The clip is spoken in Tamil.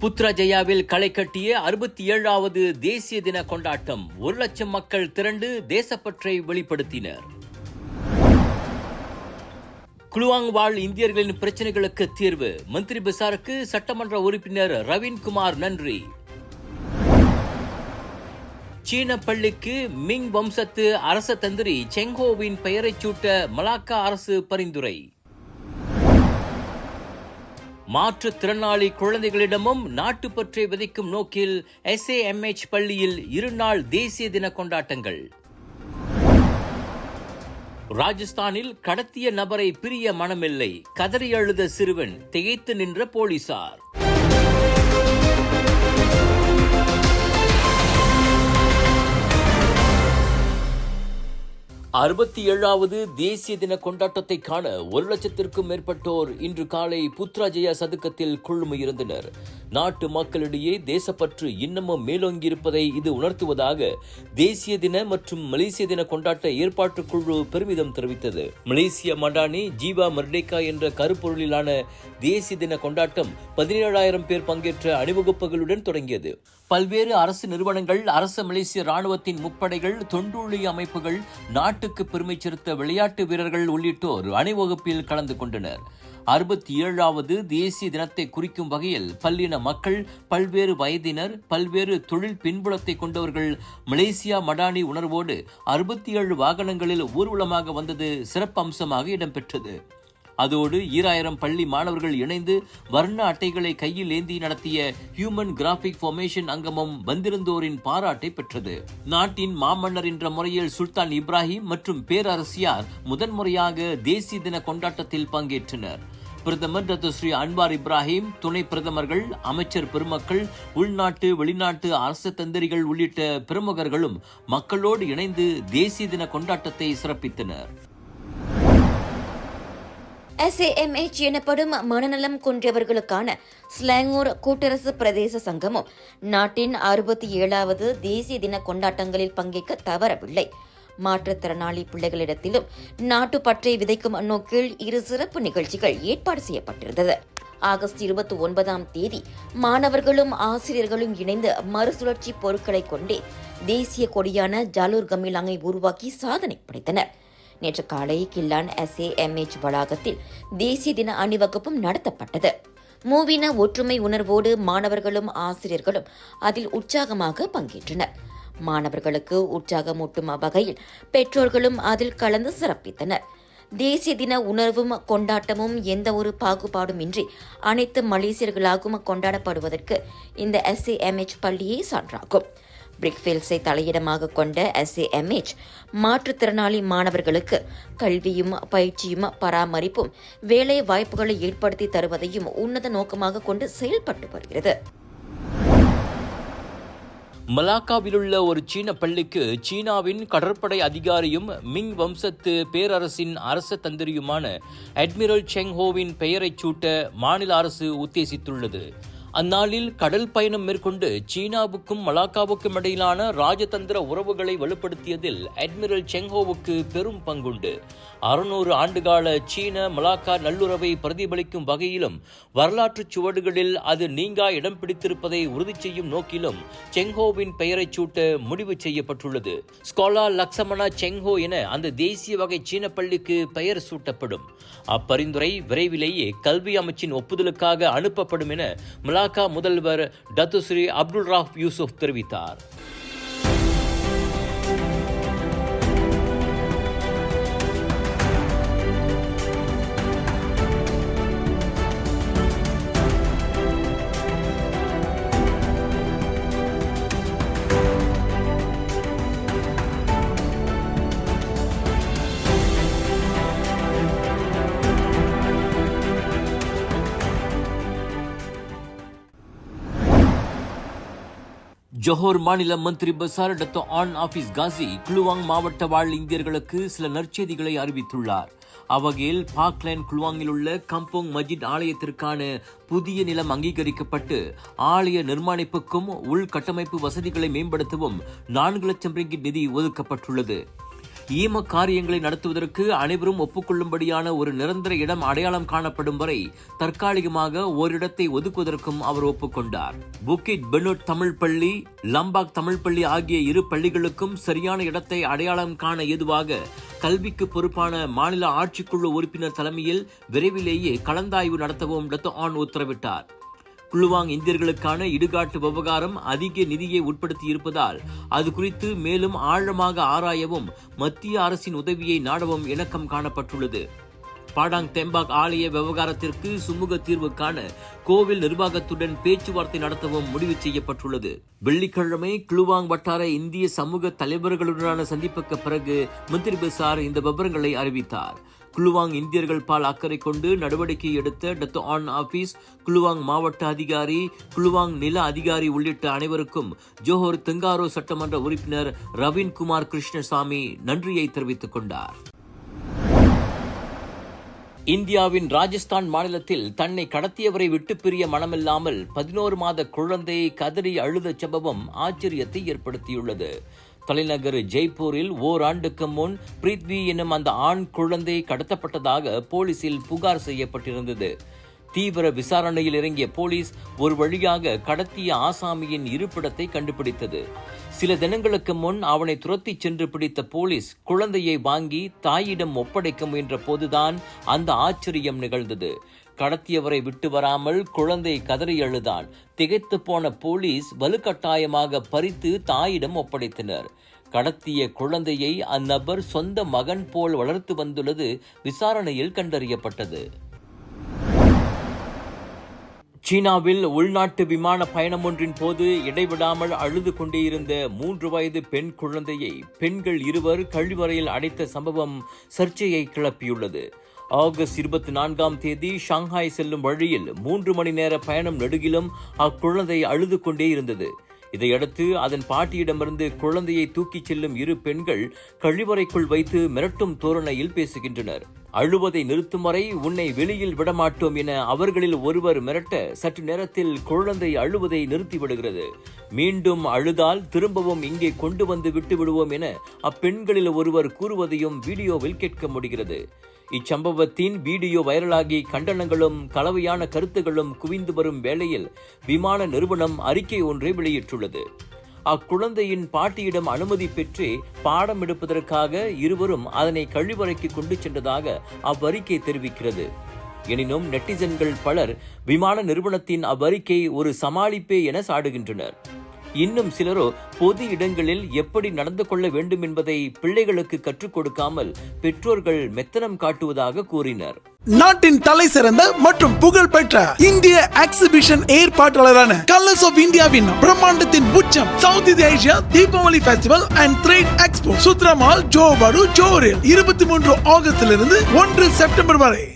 புத்ராஜயாவில் களை கட்டிய அறுபத்தி ஏழாவது தேசிய தின கொண்டாட்டம் ஒரு லட்சம் மக்கள் திரண்டு தேசப்பற்றை வெளிப்படுத்தினர். குலுவாங் வாழ் இந்தியர்களின் பிரச்சனைகளுக்கு தீர்வு. மந்திரி பசாருக்கு சட்டமன்ற உறுப்பினர் ரவீன்குமார் நன்றி. சீன பள்ளிக்கு மிங் வம்சத்து அரச தந்திரி செங்கோவின் பெயரைச் சூட்ட மலாக்கா அரசு பரிந்துரை. மாற்றுத்திறனாளி குழந்தைகளிடமும் நாட்டுப்பற்றை விதைக்கும் நோக்கில் எஸ்ஏஎம்எச் பள்ளியில் இருநாள் தேசிய தின கொண்டாட்டங்கள். ராஜஸ்தானில் கடத்திய நபரை பிரிய மனமில்லை. கதறி அழுத சிறுவன் திகைத்து நின்ற போலீசார். அறுபத்தி ஏழாவது தேசிய தின கொண்டாட்டத்தை காண ஒரு லட்சத்திற்கும் மேற்பட்டோர் இன்று காலை புத்ராஜயா சதுக்கத்தில் குழுமையிருந்தனர். நாட்டு மக்களிடையே தேசப்பற்று இன்னமும் மேலோங்கியிருப்பதை இது உணர்த்துவதாக தேசிய தின மற்றும் மலேசிய தின கொண்டாட்ட ஏற்பாட்டு குழு பெருமிதம் தெரிவித்தது. மலேசிய மடானி ஜீவா மர்டேகா என்ற கருப்பொருளிலான தேசிய தின கொண்டாட்டம் பதினேழாயிரம் பேர் பங்கேற்ற அணிவகுப்புகளுடன் தொடங்கியது. பல்வேறு அரசு நிறுவனங்கள் அரச மலேசிய ராணுவத்தின் முப்படைகள் தொண்டூழி அமைப்புகள் நாட்டுக்கு பெருமை சேர்த்த விளையாட்டு வீரர்கள் உள்ளிட்டோர் அணிவகுப்பில் கலந்து கொண்டனர். அறுபத்தி ஏழாவது தேசிய தினத்தை குறிக்கும் வகையில் பல்லின மக்கள் பல்வேறு வயதினர் பல்வேறு தொழில் பின்புலத்தை கொண்டவர்கள் மலேசியா மடானி உணர்வோடு அறுபத்தி ஏழு வாகனங்களில் ஊர்வலமாக வந்தது சிறப்பு அம்சமாக இடம்பெற்றது. அதோடு ஈராயிரம் பள்ளி மாணவர்கள் இணைந்து வர்ண அட்டைகளை கையில் ஏந்தி நடத்திய ஹியூமன் கிராபிக் ஃபார்மேஷன் அங்கமும் வந்திருந்தோரின் பாராட்டை பெற்றது. நாட்டின் மாமன்னர் என்ற முறையில் சுல்தான் இப்ராஹிம் மற்றும் பேரரசியார் முதன்முறையாக தேசிய தின கொண்டாட்டத்தில் பங்கேற்றனர். பிரதமர் டாக்டர் ஸ்ரீ அன்வார் இப்ராஹிம் துணை பிரதமர்கள் அமைச்சர் பெருமக்கள் உள்நாட்டு வெளிநாட்டு அரசு தந்திரிகள் உள்ளிட்ட பிரமுகர்களும் மக்களோடு இணைந்து தேசிய தின கொண்டாட்டத்தை சிறப்பித்தனர். எஸ்ஏஎம்ஹெச் எனப்படும் மனநலம் கொன்றவர்களுக்கான ஸ்லாங்கூர் கூட்டரசு பிரதேச சங்கமும் நாட்டின் அறுபத்தி ஏழாவது தேசிய தின கொண்டாட்டங்களில் பங்கேற்க தவறவில்லை. மாற்றுத்திறனாளி பிள்ளைகளிடத்திலும் நாட்டுப்பற்றை விதைக்கும் நோக்கில் இரு சிறப்பு நிகழ்ச்சிகள் ஏற்பாடு செய்யப்பட்டிருந்தது. ஆகஸ்ட் இருபத்தி ஒன்பதாம் தேதி மாணவர்களும் ஆசிரியர்களும் இணைந்து மறுசுழற்சி பொருட்களை கொண்டே தேசிய கொடியான ஜாலூர் கமிலாங்கை உருவாக்கி சாதனை படைத்தனர். நேற்று காலை கில்லான் எஸ்ஏஎம்ஹெச் வளாகத்தில் தேசிய தின அணிவகுப்பும் நடத்தப்பட்டது. மூவின ஒற்றுமை உணர்வோடு மாணவர்களும் ஆசிரியர்களும் அதில் உற்சாகமாக பங்கேற்றனர். மாணவர்களுக்கு உற்சாகமூட்டும் வகையில் பெற்றோர்களும் அதில் கலந்து சிறப்பித்தனர். தேசிய தின உணர்வும் கொண்டாட்டமும் எந்த ஒரு பாகுபாடுமின்றி அனைத்து மலேசியர்களாகவும் கொண்டாடப்படுவதற்கு இந்த எஸ்ஏஎம்ஹெச் பள்ளியே சான்றாகும். பிரிக்ஃபீல்ட்ஸை தலையிடமாக கொண்ட எஸ்ஏஎம்ஹெச் மாற்றுத்திறனாளி மாணவர்களுக்கு கல்வியும் பயிற்சியும் பராமரிப்பும் வேலை வாய்ப்புகளை ஏற்படுத்தி தருவதையும் உன்னத நோக்கமாக கொண்டு செயல்பட்டு வருகிறது. மலாக்காவிலுள்ள ஒரு சீன பள்ளிக்கு சீனாவின் கடற்படை அதிகாரியும் மிங் வம்சத்து பேரரசின் அரச தந்திரியுமான அட்மிரல் செங்ஹோவின் பெயரைச் சூட்ட மாநில அரசு உத்தேசித்துள்ளது. அந்நாளில் கடல் பயணம் மேற்கொண்டு சீனாவுக்கும் மலாக்காவுக்கும் இடையிலான ராஜதந்திர உறவுகளை வலுப்படுத்தியதில் அட்மிரல் செங்ஹோவுக்கு பெரும் பங்குண்டு. அறுநூறு ஆண்டுகால சீன மலாக்கா நல்லுறவை பிரதிபலிக்கும் வகையிலும் வரலாற்று சுவடுகளில் அது நீங்கா இடம் பிடித்திருப்பதை உறுதி செய்யும் நோக்கிலும் செங்ஹோவின் பெயரைச் சூட்ட முடிவு செய்யப்பட்டுள்ளது. ஸ்கோலா லக்ஸமனா செங்ஹோ என அந்த தேசிய வகை சீன பள்ளிக்கு பெயர் சூட்டப்படும். அப்பரிந்துரை விரைவிலேயே கல்வி அமைச்சின் ஒப்புதலுக்காக அனுப்பப்படும் என மலா டாக்கா முதல்வர் டத்துஸ்ரீ அப்துல் ராஃப் யூசுப் தெரிவித்தார். ஜோஹர் மாநில மந்திரி பசார் Dato on office Kashi Kluang மாவட்ட வாழ் இந்தியர்களுக்கு சில நற்செய்திகளை அறிவித்துள்ளார். அவ்வகையில் பாக்லேண்ட் குளுவாங்கில் உள்ள கம்போங் மஜித் ஆலயத்திற்கான புதிய நிலம் அங்கீகரிக்கப்பட்டு ஆலய நிர்மாணிப்புக்கும் உள்கட்டமைப்பு வசதிகளை மேம்படுத்தவும் நான்கு லட்சம் ரிங்கிட் நிதி ஒதுக்கப்பட்டுள்ளது. ஈம காரியங்களை நடத்துவதற்கு அனைவரும் ஒப்புக்கொள்ளும்படியான ஒரு நிரந்தர இடம் அடையாளம் காணப்படும் வரை தற்காலிகமாக ஓரிடத்தை ஒதுக்குவதற்கும் அவர் ஒப்புக்கொண்டார். புக்கிட் பெனுட் தமிழ் பள்ளி லம்பாக் தமிழ் பள்ளி ஆகிய இரு பள்ளிகளுக்கும் சரியான இடத்தை அடையாளம் காண ஏதுவாக கல்விக்கு பொறுப்பான மாநில ஆட்சிக்குழு உறுப்பினர் தலைமையில் விரைவிலேயே கலந்தாய்வு நடத்தவும் டத்து ஆன் உத்தரவிட்டார். குழுவாங் இந்தியர்களுக்கான இடுகாட்டு விவகாரம் அதிக நிதியை உட்படுத்தி இருப்பதால் அது குறித்து மேலும் ஆழமாக ஆராயவும் மத்திய அரசின் உதவியை நாடவும் இணக்கம் காணப்பட்டுள்ளது. பாடாங் தெம்பாக் ஆலய விவகாரத்திற்கு சுமூக தீர்வு காண கோவில் நிர்வாகத்துடன் பேச்சுவார்த்தை நடத்தவும் முடிவு செய்யப்பட்டுள்ளது. வெள்ளிக்கிழமை குளுவாங் வட்டார இந்திய சமூக தலைவர்களுடனான சந்திப்புக்கு பிறகு மந்திரி பிசார் இந்த விவரங்களை அறிவித்தார். குலுவாங் இந்தியர்கள் பால் அக்கறை கொண்டு நடவடிக்கை எடுத்த டத்து ஆன் ஆபீஸ் குலுவாங் மாவட்ட அதிகாரி குலுவாங் நில அதிகாரி உள்ளிட்ட அனைவருக்கும் ஜோஹர் தெங்காரோ சட்டமன்ற உறுப்பினர் ரவீன்குமார் கிருஷ்ணசாமி நன்றியை தெரிவித்துக் கொண்டார். இந்தியாவின் ராஜஸ்தான் மாநிலத்தில் தன்னை கடத்தியவரை விட்டு பிரிய மனமில்லாமல் பதினோரு மாத குழந்தை கதறி அழுத சம்பவம் ஆச்சரியத்தை ஏற்படுத்தியுள்ளது. தலைநகர் ஜெய்ப்பூரில் ஓராண்டுக்கு முன் பிரித்வி எனும் அந்த ஆண் குழந்தை கடத்தப்பட்டதாக போலீசில் புகார் செய்யப்பட்டிருந்தது. தீவிர விசாரணையில் இறங்கிய போலீஸ் ஒரு வழியாக கடத்திய ஆசாமியின் இருப்பிடத்தை கண்டுபிடித்தது. சில தினங்களுக்கு முன் அவனை துரத்திச் சென்று பிடித்த போலீஸ் குழந்தையை வாங்கி தாயிடம் ஒப்படைக்க முயன்ற போதுதான் அந்த ஆச்சரியம் நிகழ்ந்தது. கடத்தியவரை விட்டு வராமல் குழந்தை கதறி அழுதான் திகைத்து போன போலீஸ் வலுக்கட்டாயமாக பறித்து தாயிடம் ஒப்படைத்தனர். கடத்திய குழந்தையை அந்நபர் சொந்த மகன் போல் வளர்த்து வந்துள்ளது விசாரணையில் கண்டறியப்பட்டது. சீனாவில் உள்நாட்டு விமான பயணம் ஒன்றின் போது இடைவிடாமல் அழுது கொண்டே இருந்த மூன்று வயது பெண் குழந்தையை பெண்கள் இருவர் கழிவறையில் அடைத்த சம்பவம் சர்ச்சையை கிளப்பியுள்ளது. ஆகஸ்ட் இருபத்தி நான்காம் தேதி ஷாங்காய் செல்லும் வழியில் மூன்று மணி நேர பயணம் நெடுகிலும் அக்குழந்தை அழுது கொண்டே இருந்தது. இதையடுத்து அதன் பாட்டியிடமிருந்து குழந்தையை தூக்கிச் செல்லும் இரு பெண்கள் கழிவறைக்குள் வைத்து மிரட்டும் தோரணையில் பேசுகின்றனர். அழுவதை நிறுத்தும் வரை உன்னை வெளியில் விடமாட்டோம் என அவர்களில் ஒருவர் மிரட்ட சற்று நேரத்தில் குழந்தை அழுவதை நிறுத்திவிடுகிறது மீண்டும் அழுதால் திரும்பவும் இங்கே கொண்டு வந்து விட்டு விடுவோம் என அப்பெண்களில் ஒருவர் கூறுவதையும் வீடியோவில் கேட்க முடிகிறது. இச்சம்பவத்தின் வீடியோ வைரலாகி கண்டனங்களும் கலவையான கருத்துகளும் குவிந்து வரும் வேளையில் விமான நிறுவனம் அறிக்கை ஒன்றை வெளியிட்டுள்ளது. அக்குழந்தையின் பாட்டியிடம் அனுமதி பெற்று பாடம் எடுப்பதற்காக இருவரும் அதனை கழிவறைக்கு கொண்டு சென்றதாக அவ்வறிக்கை தெரிவிக்கிறது. எனினும் நெட்டிசன்கள் பலர் விமான நிறுவனத்தின் அவ்வறிக்கை ஒரு சமாளிப்பே என சாடுகின்றனர். இன்னும் சிலரோ பொது இடங்களில் எப்படி நடந்து கொள்ள வேண்டும் என்பதை பிள்ளைகளுக்கு கற்றுக் கொடுக்காமல் பெற்றோர்கள் மெத்தனம் காட்டுவதாக கூறினர். நாட்டின் தலை சிறந்த மற்றும் புகழ் பெற்ற இந்திய எக்ஸிபிஷன் ஏற்பாட்டாளரான கலர்ஸ் ஆஃப் இந்தியாவின் பிரம்மாண்டத்தின் உச்சம் சவுத் இந்திய Asia Deepavali festival and trade expo சுத்ரமால் ஜோபாடு ஜோரில் இருபத்தி மூன்று ஆகஸ்டிலிருந்து ஒன்று செப்டம்பர் வரை.